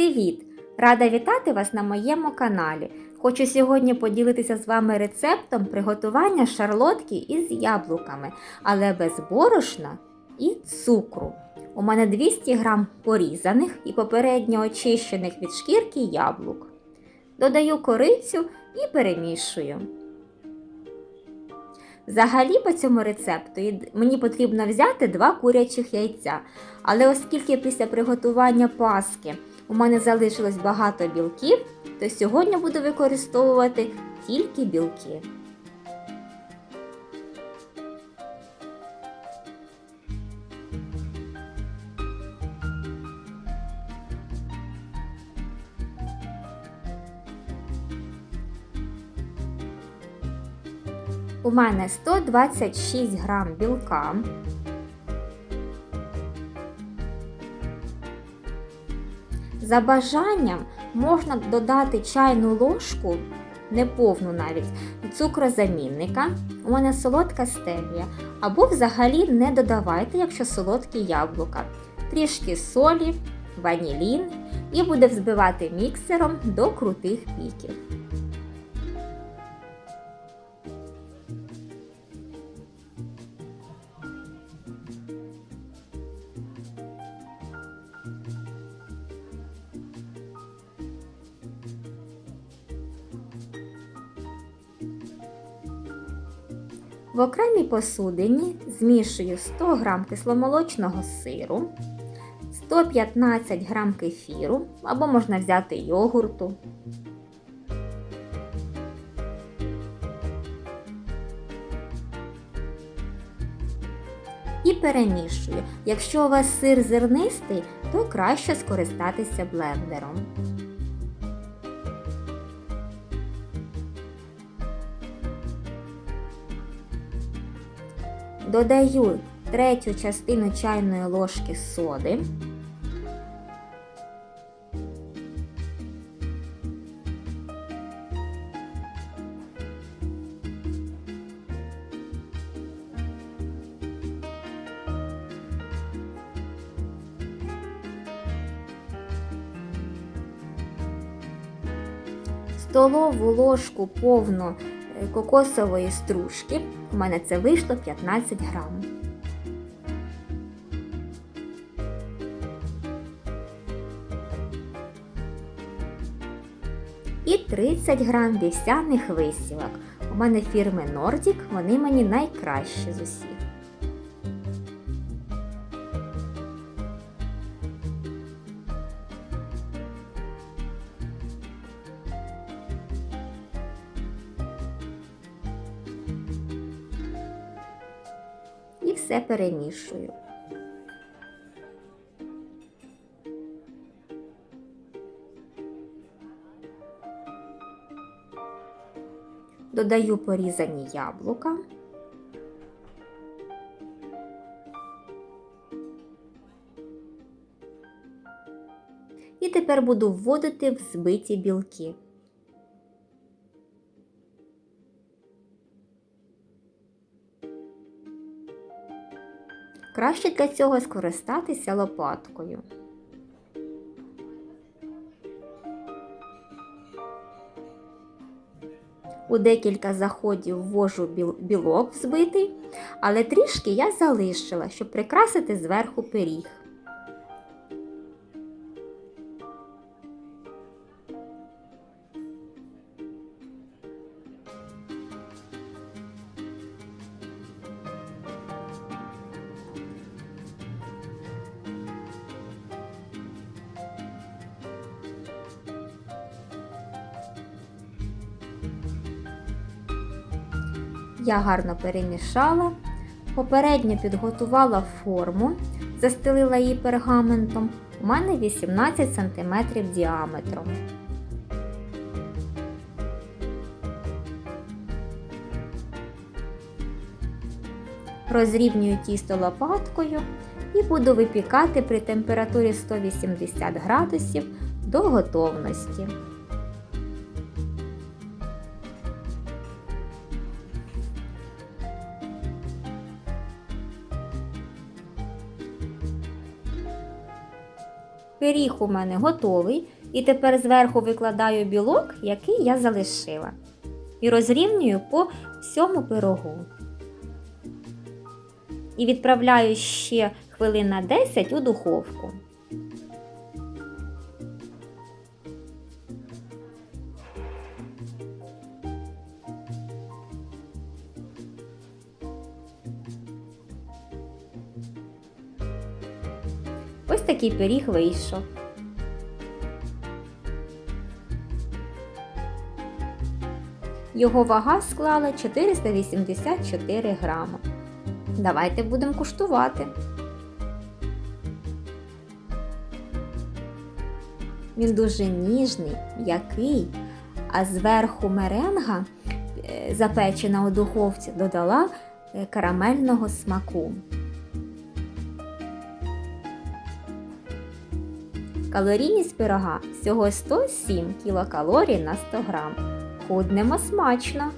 Привіт! Рада вітати вас на моєму каналі. Хочу сьогодні поділитися з вами рецептом приготування шарлотки із яблуками, але без борошна і цукру. У мене 200 г порізаних і попередньо очищених від шкірки яблук. Додаю корицю і перемішую. Взагалі по цьому рецепту мені потрібно взяти два курячих яйця. Але оскільки після приготування паски у мене залишилось багато білків, то сьогодні буду використовувати тільки білки. У мене 126 грам білка. За бажанням можна додати чайну ложку, неповну навіть, цукрозамінника. У мене солодка стевія. Або взагалі не додавайте, якщо солодкі яблука. Трішки солі, ванілін і буде взбивати міксером до крутих піків. В окремій посудині змішую 100 г кисломолочного сиру, 115 г кефіру або можна взяти йогурту. І перемішую. Якщо у вас сир зернистий, то краще скористатися блендером. Додаю третю частину чайної ложки соди. Столову ложку повну е, кокосової стружки. У мене це вийшло 15 грам. І 30 грам вівсяних висілок. У мене фірми Nordic, вони мені найкращі з усіх. І все перемішую. Додаю порізані яблука. І тепер буду вводити в збиті білки. Краще для цього скористатися лопаткою. У декілька заходів ввожу білок взбитий, але трішки я залишила, щоб прикрасити зверху пиріг. Я гарно перемішала, попередньо підготувала форму, застелила її пергаментом. У мене 18 см діаметром. Розрівнюю тісто лопаткою і буду випікати при температурі 180 градусів до готовності. Пиріг у мене готовий, і тепер зверху викладаю білок, який я залишила. І розрівнюю по всьому пирогу. І відправляю ще хвилин на 10 у духовку. Ось такий пиріг вийшов. Його вага склала 484 грами. Давайте будемо куштувати. Він дуже ніжний, м'який, а зверху меренга, е, запечена у духовці, додала е, карамельного смаку. Калорійність пирога всього 107 кілокалорій на 100 грам. Худнемо смачно!